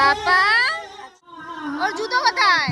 পাপা ওর জুতো কোথায়?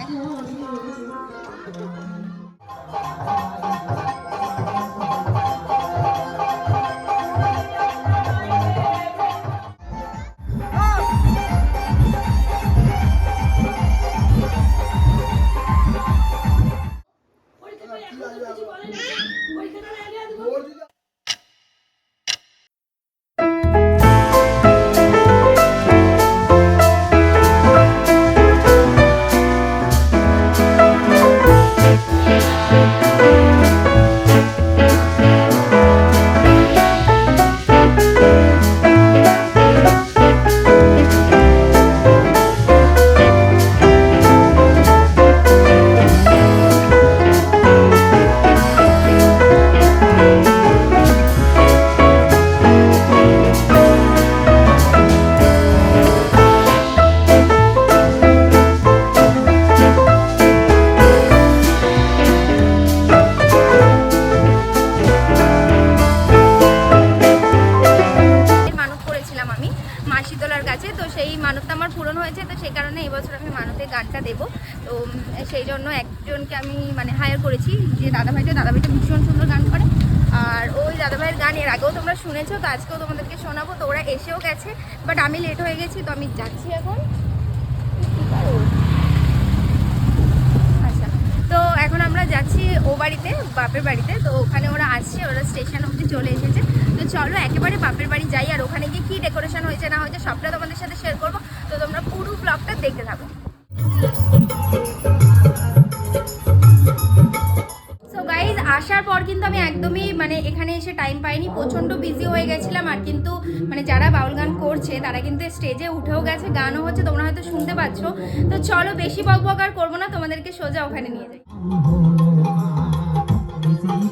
বাড়িতে, বাপের বাড়িতে, তো ওখানে ওরা আসছে, ওরা স্টেশন অবধি চলে এসেছে। তো চলো, একেবারে বাপের বাড়ি যাই, আর ওখানে গিয়ে কী ডেকোরেশন হয়েছে না হয়েছে সবটা তোমাদের সাথে শেয়ার করব। তো তোমরা পুরো ব্লগটা দেখতে থাকো। আসার পর কিন্তু আমি একদমই মানে এখানে এসে টাইম পাইনি। প্রচণ্ড বিজি হয়ে গেছিলাম, আর কিন্তু মানে যারা বাউল গান করছে, তারা কিন্তু স্টেজে উঠেও গেছে, গানও হচ্ছে, তোমরা হয়তো শুনতে পাচ্ছ। তো চলো, বেশি বক বক আর করব না, তোমাদেরকে সোজা ওখানে নিয়ে যাই।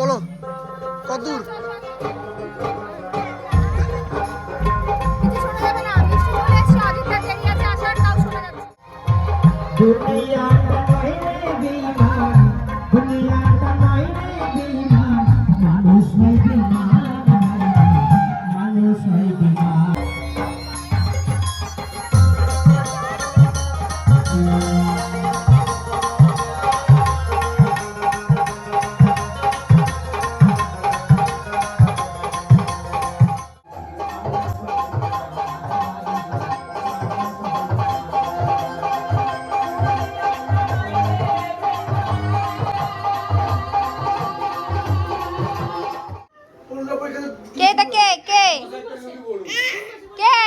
বলো। না, চলে এসছে, অযোধ্যার দেরি আছে কে এটা কে? কে? কে?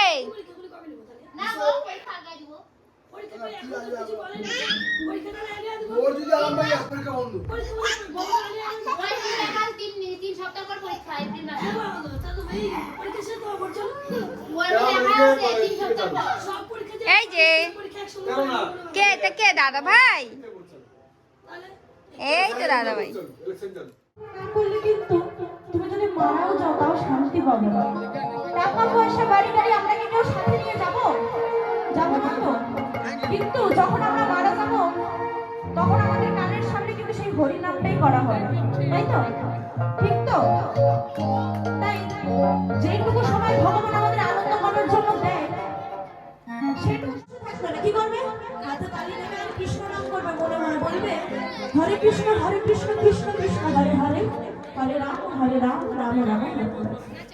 এই যে। কে এটা কে? দাদা ভাই? এই তো দাদা ভাই। কিন্তু যদি মারাও যাও, তাও শান্তি পাবে না। টাকা পয়সা বাড়ি গাড়ি আমরা কি কেউ সাথে নিয়ে যাব? যাব না তো? কিন্তু যখন আমরা মারা যাব, তখন আমাদের কানের সামনে কিন্তু সেই হরি নামটাই করা হবে তাই তো? ঠিক তো? তাই যেটুকু সময় ভগবান আমাদের আনন্দ করার জন্য দেয়, সেটুকু কি করবে? হাতে তালি নেবে আর কৃষ্ণ নাম করবে, মনে মনে বলবে, হরে কৃষ্ণ হরে কৃষ্ণ। হরে রাম রাম রাম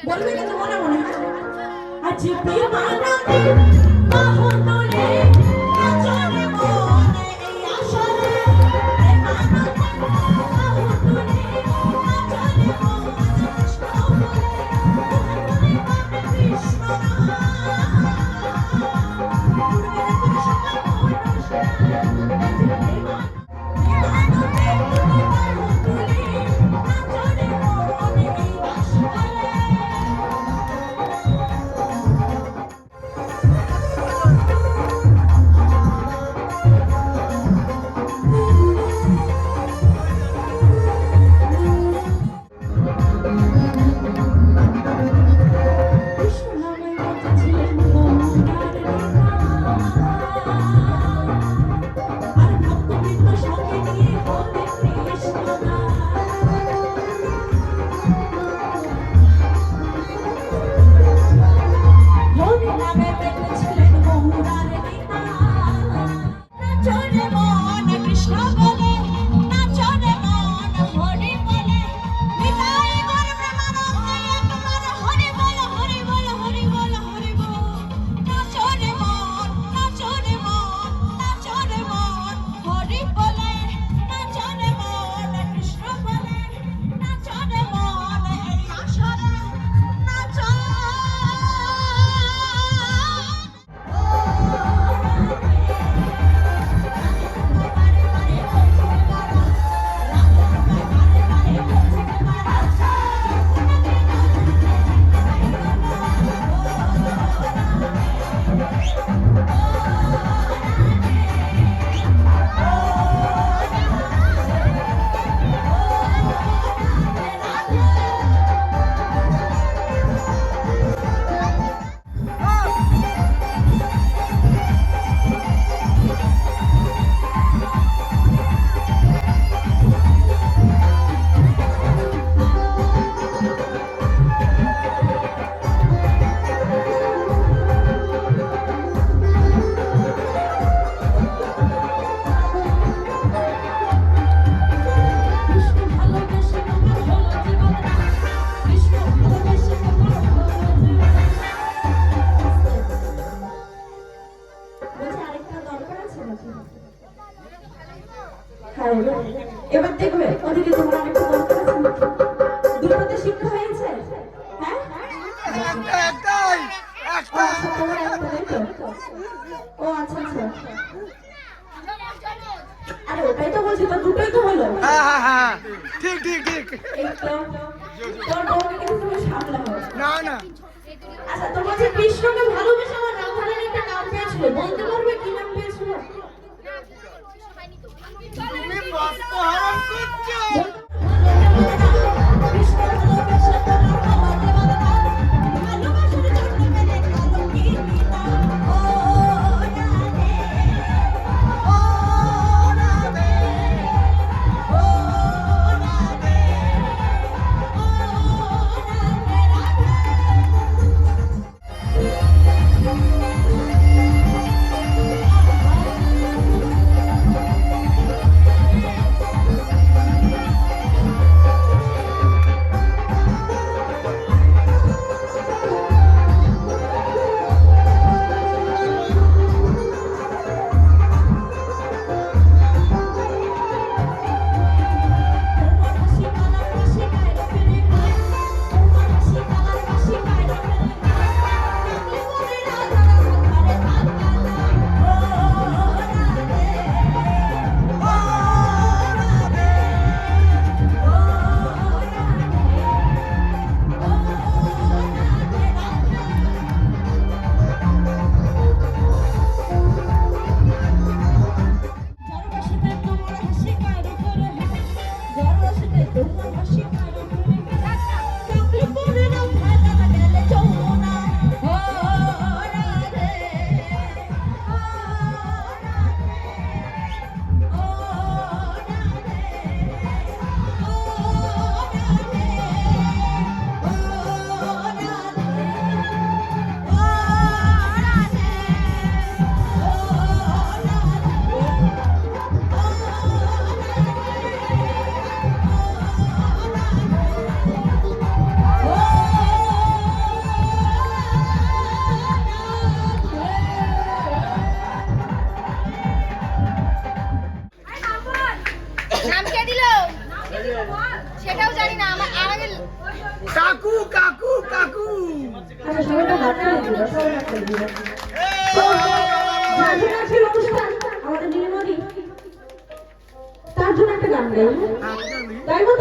বলবে কিন্তু মনে মনে আজ প্রিয় মা আচ্ছা তোমার যে কৃষ্ণকে ভালোবেসে আমার রাধারানী একটা নাম পেয়েছিল বলতে পারবে কি নাম পেয়েছিল? তুমি কষ্ট হারাম করছ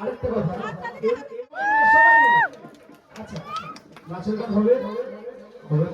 আরেকটা। আচ্ছা নাচের গান হবে হবে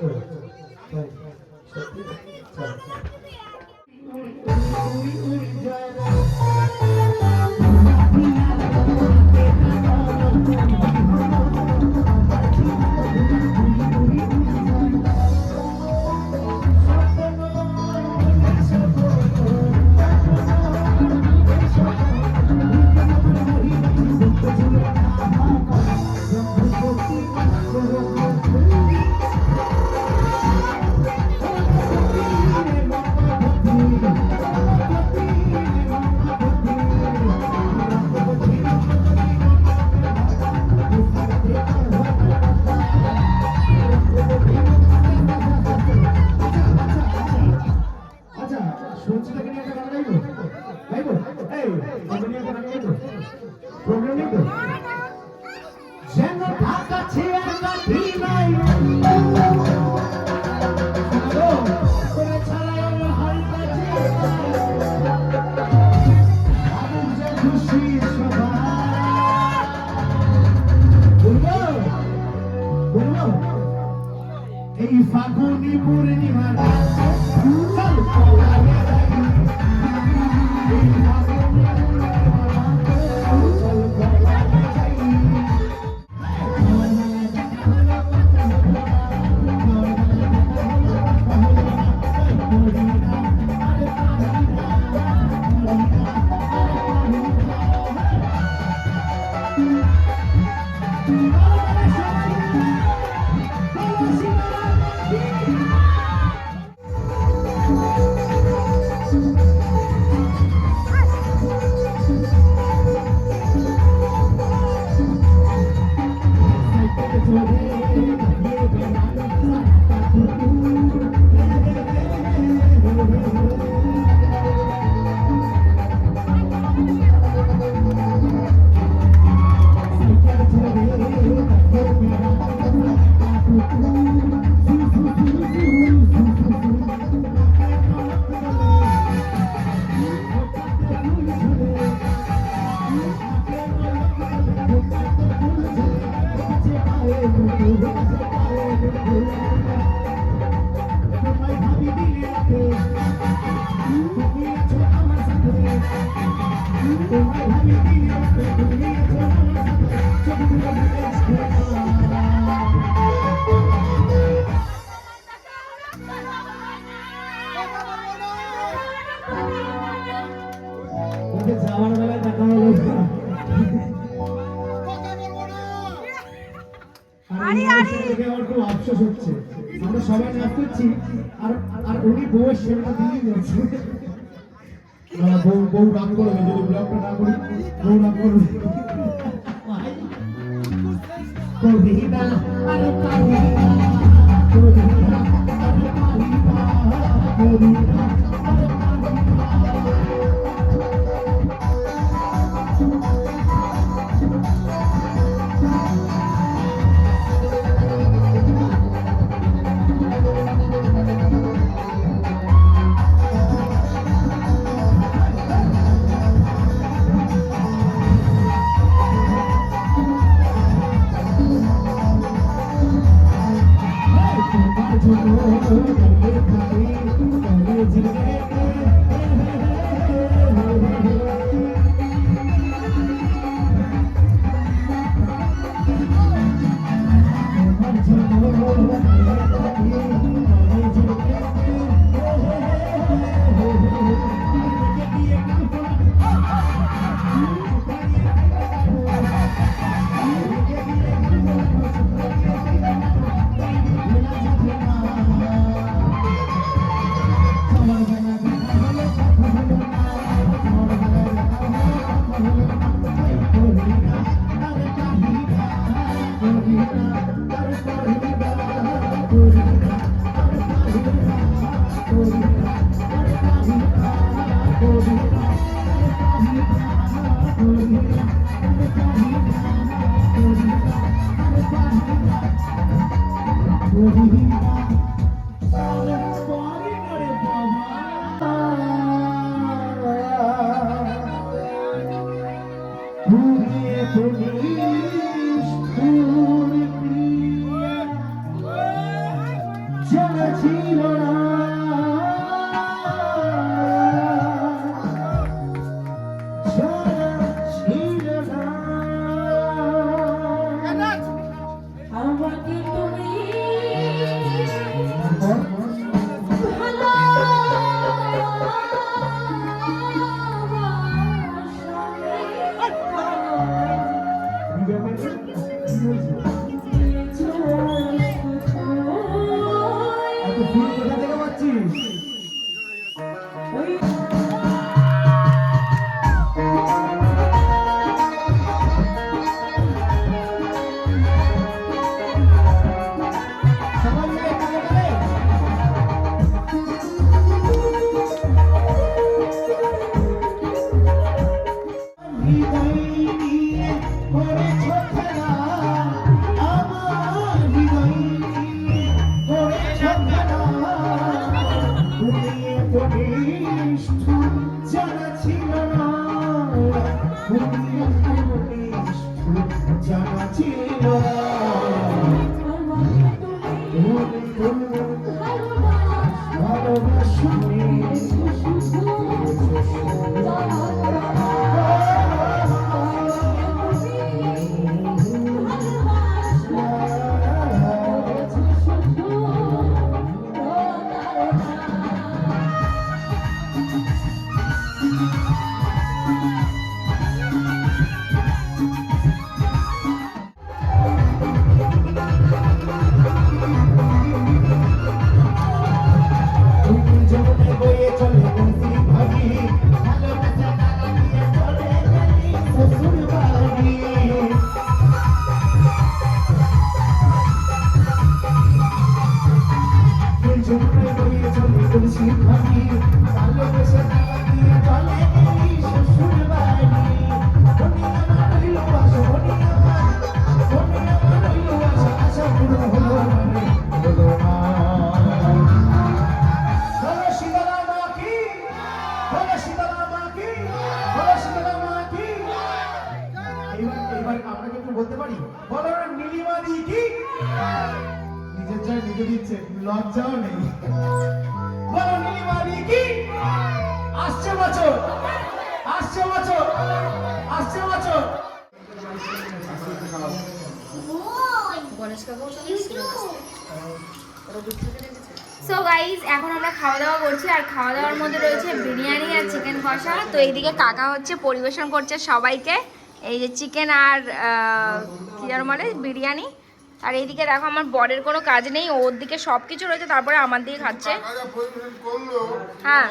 বউ বউ রাগ করবে যদি ব্লগটা না করি বউ রাগ করবে করবি না আরে পারবি না করবি না আরে পারবি না করবি না Mm-hmm. the এইদিকে কাকা হচ্ছে পরিবেশন করছে সবাইকে। এই যে চিকেন আর কি আর মানে বিরিয়ানি। আর এইদিকে দেখো আমার বরের কোনো কাজ নেই ওর দিকে সব কিছু রয়েছে তারপরে আমার দিকে খাচ্ছে। হ্যাঁ।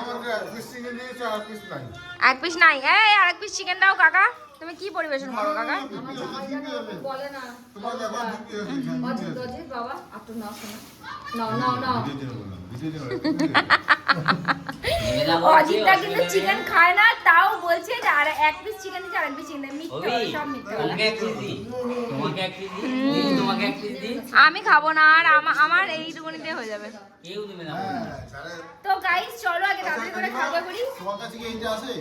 এক পিস নাই এই আর এক পিস চিকেন দাও কাকা। তুমি কি পরিবেশন করো কাকা? তোমার ব্যাপার বাবা আপনি নাও অজিতটা কিন্তু চিকেন খায় না তাও বলছে যে আর এক পিস চিকেন দিচ্ছে আর এক পিস চিকেন মিথ্যে সব মিথ্যে। আমি খাব না আর আমা- আমার এইটুকুনিতে হয়ে যাবে। হ্যাঁ তো গাইস চলো আগে তাড়াতাড়ি করে খাওয়া করি। তোমার কাছে কি এইটা আছে?